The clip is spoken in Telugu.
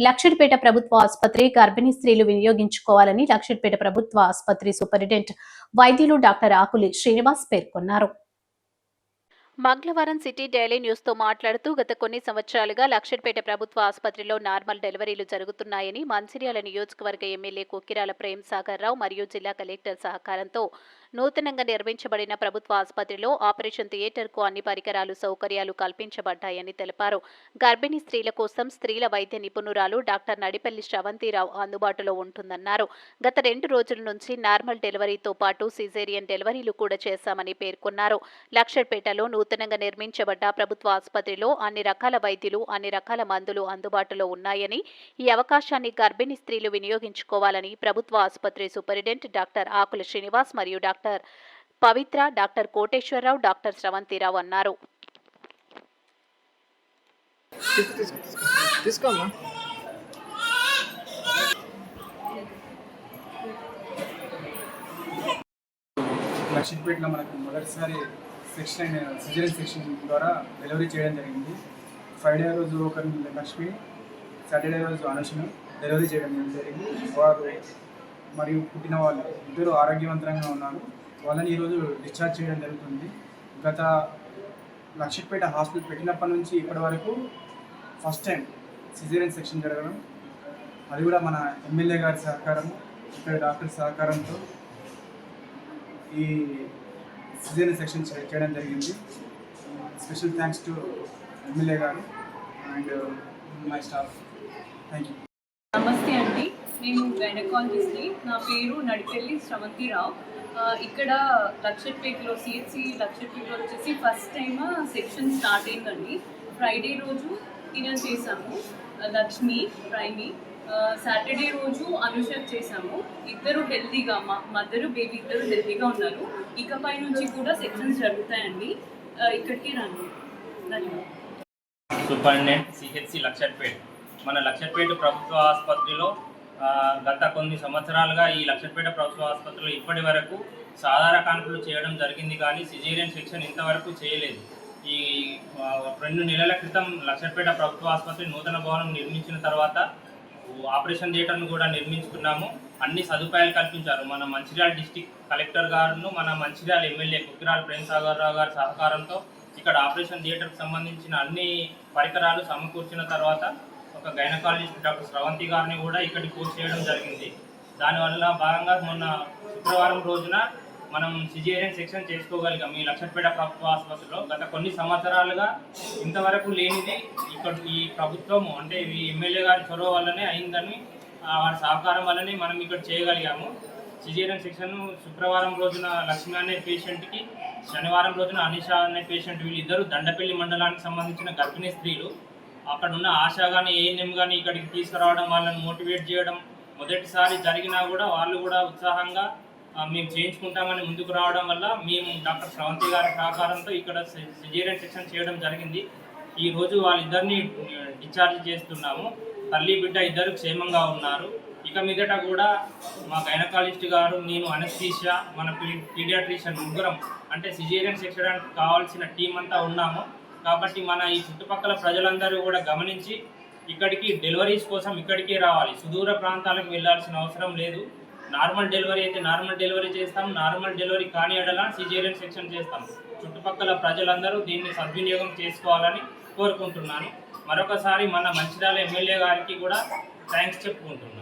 లక్షడిపేట ప్రభుత్వ ఆసుపత్రి గర్భిణీ స్త్రీలు వినియోగించుకోవాలని లక్షడిపేట ప్రభుత్వ ఆసుపత్రి సూపరింటెండెంట్ వైద్యులు డాక్టర్ ఆకులి శ్రీనివాస్ పేర్కొన్నారు. మంగళవారం సిటీ డైలీ న్యూస్తో మాట్లాడుతూ గత కొన్ని సంవత్సరాలుగా లక్షడ్పేట ప్రభుత్వ ఆసుపత్రిలో నార్మల్ డెలివరీలు జరుగుతున్నాయని మంచిర్యాల నియోజకవర్గ ఎమ్మెల్యే కొక్కిరాల ప్రేమ్ సాగర్ రావు మరియు జిల్లా కలెక్టర్ సహకారంతో నూతనంగా నిర్మించబడిన ప్రభుత్వ ఆసుపత్రిలో ఆపరేషన్ థియేటర్కు అన్ని పరికరాలు సౌకర్యాలు కల్పించబడ్డాయని తెలిపారు. గర్భిణీ స్త్రీల కోసం స్త్రీల వైద్య నిపుణురాలు డాక్టర్ నడిపల్లి శ్రవంతిరావు అందుబాటులో ఉంటుందన్నారు. గత రెండు రోజుల నుంచి నార్మల్ డెలివరీతో పాటు సిజేరియన్ డెలివరీలు కూడా చేశామని పేర్కొన్నారు. లక్షడ్పేటలో నూతనంగా నిర్మించబడ్డ ప్రభుత్వ ఆసుపత్రిలో అన్ని రకాల వైద్యులు అన్ని రకాల మందులు అందుబాటులో ఉన్నాయని ఈ అవకాశాన్ని గర్భిణీ స్త్రీలు వినియోగించుకోవాలని ప్రభుత్వ ఆసుపత్రి సూపరింటెండెంట్ డాక్టర్ ఆకుల శ్రీనివాస్ మరియు doctor Pavithra doctor Koteswararao doctor Sravanthirao అన్నారు. లక్షిత్పేటలో మనకు మొదటిసారి సెక్షన్ సిజరన్ సెక్షన్ ద్వారా డెలివరీ చేయడం జరిగింది. ఫ్రైడే రోజు ఒక లక్ష్మి సాటర్డే రోజు అనుషను డెలివరీ చేయడం జరిగింది. వారు మరియు పుట్టిన వాళ్ళు ఇద్దరు ఆరోగ్యవంతంగా ఉన్నారు. వాళ్ళని ఈరోజు డిశ్చార్జ్ చేయడం జరుగుతుంది. గత లక్షిత్పేట హాస్పిటల్ పెట్టినప్పటి నుంచి ఇప్పటి వరకు ఫస్ట్ టైం సిజేరియన్ సెక్షన్ జరగడం అది కూడా మన ఎమ్మెల్యే గారి సహకారం ఇక్కడ డాక్టర్ సహకారంతో ఈ సిజేరియన్ సెక్షన్ చేయడం జరిగింది. స్పెషల్ థ్యాంక్స్ టు ఎమ్మెల్యే గారు and my staff. Thank you నమస్తే. నేను గైనకాలజిస్ట్ని. నా పేరు నడిపెల్లి శ్రవంతిరావు. రావు ఇక్కడ లక్షపేటలో సిహెచ్సి లక్షపేటలో వచ్చేసి ఫస్ట్ టైం సెక్షన్ స్టార్ట్ అయిందండి. ఫ్రైడే రోజు డిన్నర్ చేసాము లక్ష్మి ప్రైమి. సాటర్డే రోజు అనుషక్ చేసాము ఇద్దరు హెల్తీగా మా మదరు బేబీ ఇద్దరు హెల్తీగా ఉన్నారు. ఇకపై నుంచి కూడా సెక్షన్స్ జరుగుతాయండి. ఇక్కడికి రండి. ధన్యవాదాలు. సూపరింటెండెంట్ సిహెచ్సి లక్షట్పేట్ మన లక్షపేట ప్రభుత్వ ఆసుపత్రిలో గత కొన్ని సంవత్సరాలుగా ఈ లక్షపేట ప్రభుత్వ ఆసుపత్రిలో ఇప్పటి వరకు సాధారణ కాన్పులు చేయడం జరిగింది కానీ సిజేరియన్ సెక్షన్ ఇంతవరకు చేయలేదు. ఈ రెండు నెలల క్రితం లక్షపేట ప్రభుత్వ ఆసుపత్రి నూతన భవనం నిర్మించిన తర్వాత ఆపరేషన్ థియేటర్ను కూడా నిర్మించుకున్నాము. అన్ని సదుపాయాలు కల్పించారు. మన మంచిర్యాల డిస్టిక్ కలెక్టర్ గారును మన మంచిర్యాల ఎమ్మెల్యే కుక్కిరాల ప్రేమ్ సాగర్ రావు గారి సహకారంతో ఇక్కడ ఆపరేషన్ థియేటర్కి సంబంధించిన అన్ని పరికరాలు సమకూర్చిన తర్వాత ఒక గైనకాలజిస్ట్ డాక్టర్ స్రవంతి గారిని కూడా ఇక్కడికి పోస్ట్ చేయడం జరిగింది. దానివల్ల భాగంగా మొన్న శుక్రవారం రోజున మనం సిజేరియన్ సెక్షన్ చేసుకోగలిగాం. ఈ లక్షపేట ప్రభుత్వ ఆసుపత్రిలో గత కొన్ని సంవత్సరాలుగా ఇంతవరకు లేనిది ఇక్కడ ఈ ప్రభుత్వము అంటే ఈ ఎమ్మెల్యే గారి చొరవ వల్లనే అయిందని వారి సహకారం వల్లనే మనం ఇక్కడ చేయగలిగాము. సిజేరియన్ సెక్షన్ శుక్రవారం రోజున లక్ష్మి అనే పేషెంట్కి శనివారం రోజున అనిషా అనే పేషెంట్ వీళ్ళిద్దరు దండపల్లి మండలానికి సంబంధించిన గర్భిణీ స్త్రీలు. అక్కడ ఉన్న ఆశా కానీ ఏఎన్ఎం కానీ ఇక్కడికి తీసుకురావడం వాళ్ళని మోటివేట్ చేయడం మొదటిసారి జరిగినా కూడా వాళ్ళు కూడా ఉత్సాహంగా మేము చేయించుకుంటామని ముందుకు రావడం వల్ల మేము డాక్టర్ శ్రవంతి గారి సహకారంతో ఇక్కడ సిజేరియన్ సెక్షన్ చేయడం జరిగింది. ఈరోజు వాళ్ళిద్దరిని డిశ్చార్జ్ చేస్తున్నాము. తల్లి బిడ్డ ఇద్దరు క్షేమంగా ఉన్నారు. ఇక మీదట కూడా మా గైనకాలజిస్ట్ గారు నేను అనస్థీషియా మన పీడియాట్రిషియన్ ముగ్గురం అంటే సిజేరియన్ సెక్షన్ కావాల్సిన టీం అంతా ఉన్నాము. కాబట్టి మన ఈ చుట్టుపక్కల ప్రజలందరూ కూడా గమనించి ఇక్కడికి డెలివరీస్ కోసం ఇక్కడికే రావాలి. సుదూర ప్రాంతాలకు వెళ్ళాల్సిన అవసరం లేదు. నార్మల్ డెలివరీ అయితే నార్మల్ డెలివరీ చేస్తాం. నార్మల్ డెలివరీ కాని ఎడల సిజేరియన్ సెక్షన్ చేస్తాం. చుట్టుపక్కల ప్రజలందరూ దీన్ని సద్వినియోగం చేసుకోవాలని కోరుకుంటున్నాను. మరొకసారి మన మంచిర్యాల ఎమ్మెల్యే గారికి కూడా థ్యాంక్స్ చెప్పుకుంటున్నాను.